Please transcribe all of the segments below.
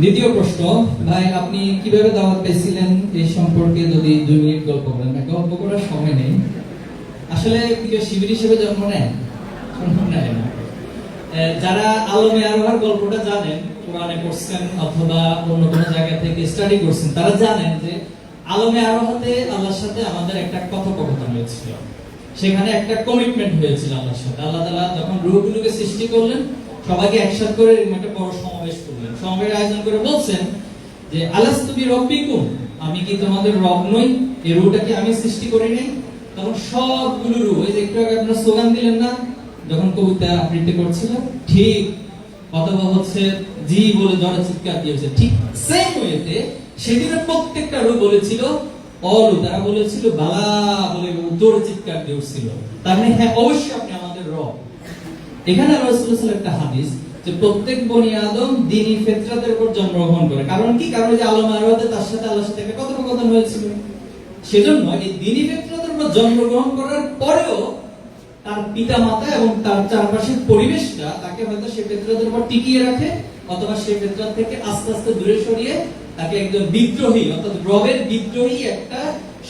দ্বিতীয় প্রশ্ন, ভাই, আপনি কীভাবে দাওয়াত পেয়েছিলেন এই সম্পর্কে যদি দুই মিনিট গল্প করেন? না গল্প করার সময় নেই। আসলে কেউ শিবির হিসেবে জন্ম জন্ম নেয় যারা আলমে আরোহার গল্পটা জানেন, কোরআনে পড়ছেন অথবা অন্য কোনো জায়গা থেকে স্টাডি করছেন, তারা জানেন যে আলমে আরোহাতে আল্লাহর সাথে আমাদের একটা কথোপকথন হয়েছিল। সেখানে একটা কমিটমেন্ট হয়েছিল আল্লাহর সাথে। আল্লাহ তাআলা যখন রূহগুলোকে সৃষ্টি করলেন সবাইকে একসাথে করে একটা বড় সমাবেশ করলেন। সমাবেশ আয়োজন করে বলছেন যে, আলাস্তুবি রব্বিকুম, আমি কি তোমাদের রব নই? এই রূহটাকে আমি সৃষ্টি করি নাই? তখন সবগুলো রূহ এই যে একটু আগে আপনারা স্লোগান দিলেন না, যখন কবিতা আবৃত্তি করছিল, ঠিক অথবা হচ্ছে জি বলে জড় চিৎকার দিয়েছে, ঠিক সেম ওয়েতে সেদিনের প্রত্যেকটা রূপ বলেছিল, অলু, তারা বলেছিল বালা বলে উত্তর চিৎকার দিয়ে উঠছিল। তার মানে হ্যাঁ অবশ্যই আপনি আমাদের রব। এখানে রাসূলুল্লাহ একটা হাদিস যে প্রত্যেক বনি আদম দিনী ফিতরাতের উপর জন্মগ্রহণ করে। কারণ কি? কারণ যে আলম আরওয়াতে তার সাথে আল্লাহর সাথে একটা কথোপকথন হয়েছিল। সেজন্য এই দিনী ফিতরাতের উপর জন্মগ্রহণ করার পরেও তার পিতা মাতা এবং তার চারপাশের পরিবেশটা তাকে হয়তো সে ফিতরাতের উপর টিকিয়ে রাখে অথবা সে ফিতরাত থেকে আস্তে আস্তে দূরে সরিয়ে তাকে একজন বিদ্রোহী অর্থাৎ রবের বিদ্রোহী একটা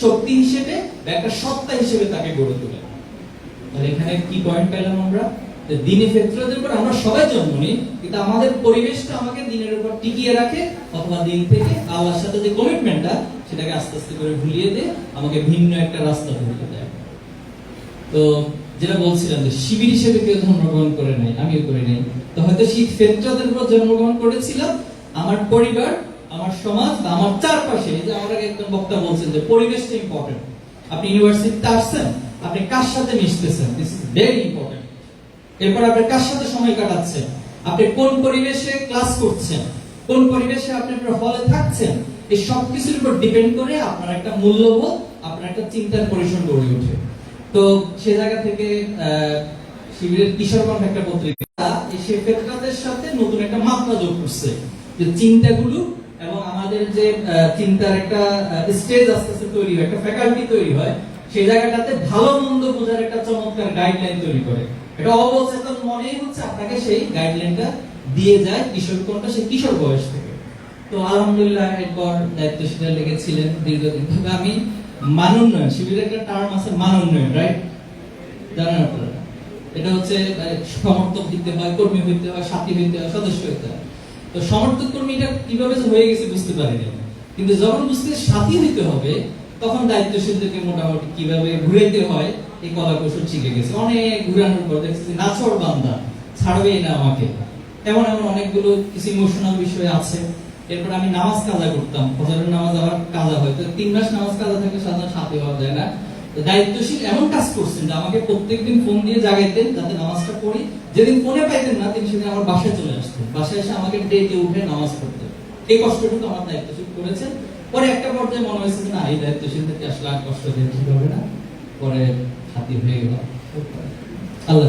শক্তি হিসেবে একটা সত্তা হিসেবে তাকে গড়ে তোলে। তাহলে এখানে কি পয়েন্ট পেলাম আমরা? দিনী ফেত্রদের উপর আমরা সবাই জন্ম নিই, কিন্তু আমাদের পরিবেশটা আমাকে দিনের উপর টিকিয়ে রাখে, অথবা দিন থেকে আল্লাহর সাথে যে কমিটমেন্টটা সেটাকে আস্তে আস্তে করে ভুলিয়ে দিয়ে আমাকে ভিন্ন একটা রাস্তা ধরতে দেয় তো যেটা বলছিলাম যে শিবির হিসেবে কেউ জন্মগ্রহণ করে নাই, আমিও করি নাই। তো হয়তো শীত ফেত্রদের উপর জন্মগ্রহণ করেছিলাম, আমার পরিবার, আমার সমাজ বা আমার চারপাশে যে আমার একজন বক্তা বলছেন যে পরিবেশটা ইম্পর্টেন্ট আপনি ইউনিভার্সিটিতে আসছেন, আপনি কার সাথে মিশতেছেন? দিস ইজ ভেরি ইম্পর্টেন্ট এরপর আপনি কার সাথে সময় কাটাচ্ছেন? আপনি কোন পরিবেশে ক্লাস করছেন? কোন পরিবেশে আপনি আপনার হলে থাকছেন? এই সব কিছুর উপর ডিপেন্ড করে আপনার একটা মূল্যবোধ, আপনার একটা চিন্তার পরিসর গড়ে ওঠে। তো সে জায়গা থেকে শিবিরের কিশোরগঞ্জ একটা পত্রিকা সে ফেতরাতের সাথে নতুন একটা মাত্রা যোগ করছে। যে চিন্তাগুলো এবং আমাদের যে চিন্তার একটা স্টেজ আস্তে আস্তে তৈরি হয়, একটা ফ্যাকাল্টি তৈরি হয়, সেই জায়গাটাতে ভালো মন্দ বোঝার একটা চমৎকার গাইডলাইন তৈরি করে। এটা অবচেতন হচ্ছে, আপনাকে সেই গাইডলাইনটা দিয়ে যায় কিশোর কোনটা কিশোর বয়স থেকে। তো আলহামদুলিল্লাহ এরপর লেগেছিলেন দীর্ঘদিন। আমি মানোন্নয়ন, শিবিরের একটা টার্ম আছে মানোন্নয়ন রাইট জানেন আপনারা? এটা হচ্ছে সমর্থক দিতে হয়, কর্মী হইতে হয়, সাথী হইতে হয়, সদস্য হইতে হয়। তো সমর্থক কর্মীটা কীভাবে হয়ে গেছে বুঝতে পারিনি কিন্তু যখন বুঝতে সাথী হইতে হবে, তখন দায়িত্বশীলদেরকে মোটামুটি কীভাবে ঘুরাইতে হয় এই কলা কৌশল শিখে গেছে। অনেক ঘুরানোর পর দেখছি যে নাছর বান্দা ছাড়বেই না আমাকে। এমন এমন অনেকগুলো কিছু ইমোশনাল বিষয় আছে। এরপর আমি নামাজ কাজা করতাম। ফজরের নামাজ আবার কাজা হয়। তো তিন মাস নামাজ কাজা থাকলে সাধারণ সাথে হওয়া যায় না। দায়িত্বশীল এমন কাজ করছেন যে আমাকে প্রত্যেকদিন ফোন দিয়ে জাগাইতেন যাতে নামাজটা পড়ি। যেদিন ফোনে পাইতেন না, তিনি সেদিন আমার বাসায় চলে আসতেন। বাসায় এসে আমাকে ডেকে উঠে নামাজ পড়তেন। এই কষ্টটুকু আমার দায়িত্বশীল করেছেন। পরে একটা পর্যায়ে মনে হয়েছে না, এই দায়িত্বশীলদেরকে আসলে আর কষ্ট দিয়ে? ঠিক হবে না? পরে হাতি হয়ে গেল। আল্লাহ